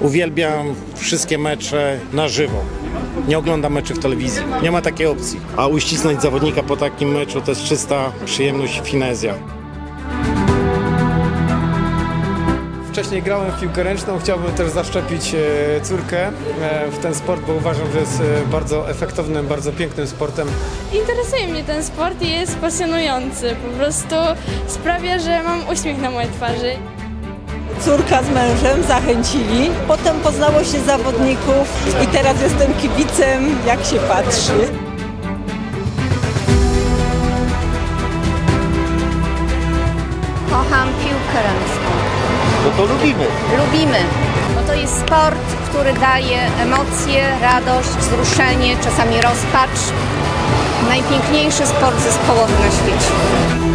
Uwielbiam wszystkie mecze na żywo. Nie oglądam meczy w telewizji. Nie ma takiej opcji. A uścisnąć zawodnika po takim meczu to jest czysta przyjemność i finezja. Wcześniej grałem w piłkę ręczną, chciałbym też zaszczepić e, córkę e, w ten sport, bo uważam, że jest e, bardzo efektownym, bardzo pięknym sportem. Interesuje mnie ten sport i jest pasjonujący. Po prostu sprawia, że mam uśmiech na mojej twarzy. Córka z mężem zachęcili, potem poznało się zawodników i teraz jestem kibicem, jak się patrzy. Kocham piłkę ręczną. No to lubimy. Lubimy, bo to jest sport, który daje emocje, radość, wzruszenie, czasami rozpacz. Najpiękniejszy sport zespołowy na świecie.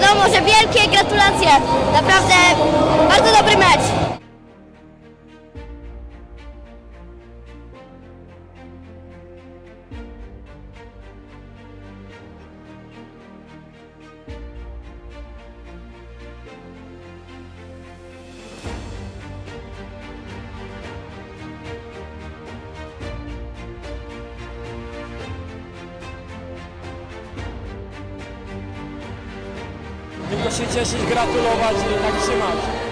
Wiadomo, że wielkie gratulacje. Naprawdę bardzo dobry mecz. Tylko się cieszyć, gratulować i tak trzymać.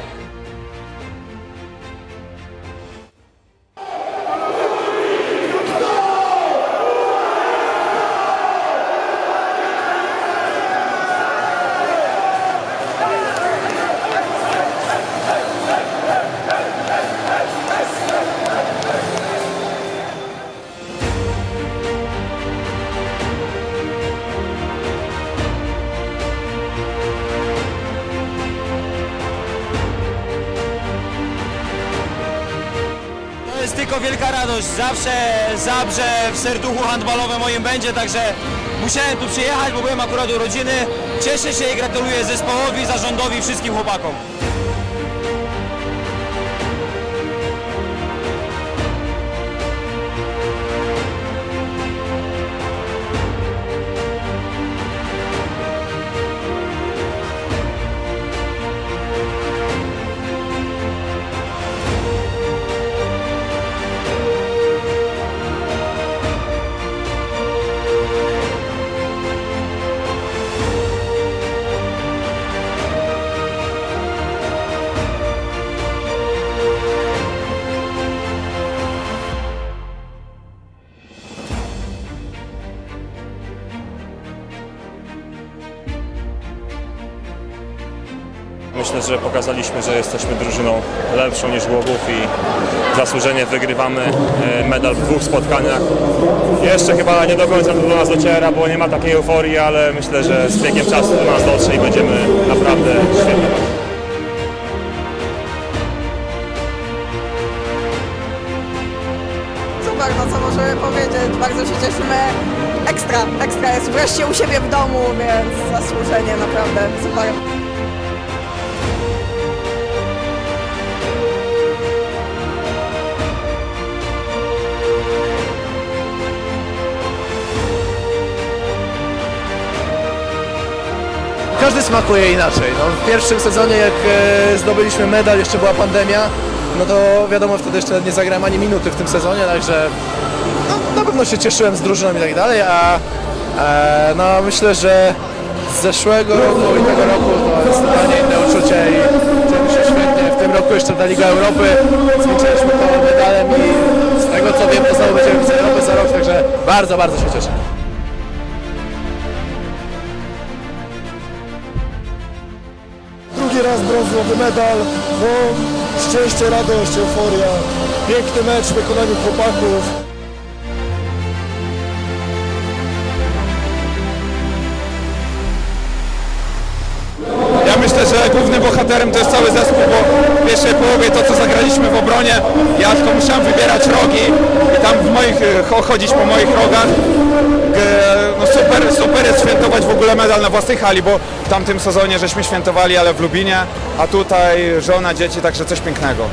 Jest tylko wielka radość. Zawsze Zabrze w serduchu handbalowym moim będzie, także musiałem tu przyjechać, bo byłem akurat u rodziny. Cieszę się i gratuluję zespołowi, zarządowi, wszystkim chłopakom. Myślę, że pokazaliśmy, że jesteśmy drużyną lepszą niż Głogów i zasłużenie wygrywamy e, medal w dwóch spotkaniach. Jeszcze chyba nie do końca to do nas dociera, bo nie ma takiej euforii, ale myślę, że z biegiem czasu do nas dotrze i będziemy naprawdę świetnie. Super, no co możemy powiedzieć, bardzo się cieszymy. Ekstra, ekstra jest wreszcie u siebie w domu, więc zasłużenie naprawdę super. Smakuje inaczej. No, w pierwszym sezonie, jak e, zdobyliśmy medal, jeszcze była pandemia, no to wiadomo, wtedy jeszcze nie zagrałem ani minuty w tym sezonie, także no, na pewno się cieszyłem z drużyną i tak dalej, a e, no, myślę, że z zeszłego roku i tego roku to jest inne uczucie i czujemy się świetnie. W tym roku jeszcze ta Liga Europy, zwieńczyliśmy to medalem i z tego co wiem, to znowu będziemy w Europy za rok, także bardzo, bardzo się cieszę. Raz brązowy medal, no szczęście, radość, euforia, piękny mecz w wykonaniu chłopaków. Ja myślę, że głównym bohaterem to jest cały zespół, bo w pierwszej połowie to, co zagraliśmy w obronie, ja tylko musiałem wybierać rogi i tam w moich, e, cho- chodzić po moich rogach. Super, super jest świętować w ogóle medal na własnej hali, bo w tamtym sezonie żeśmy świętowali, ale w Lubinie, a tutaj żona, dzieci, także coś pięknego.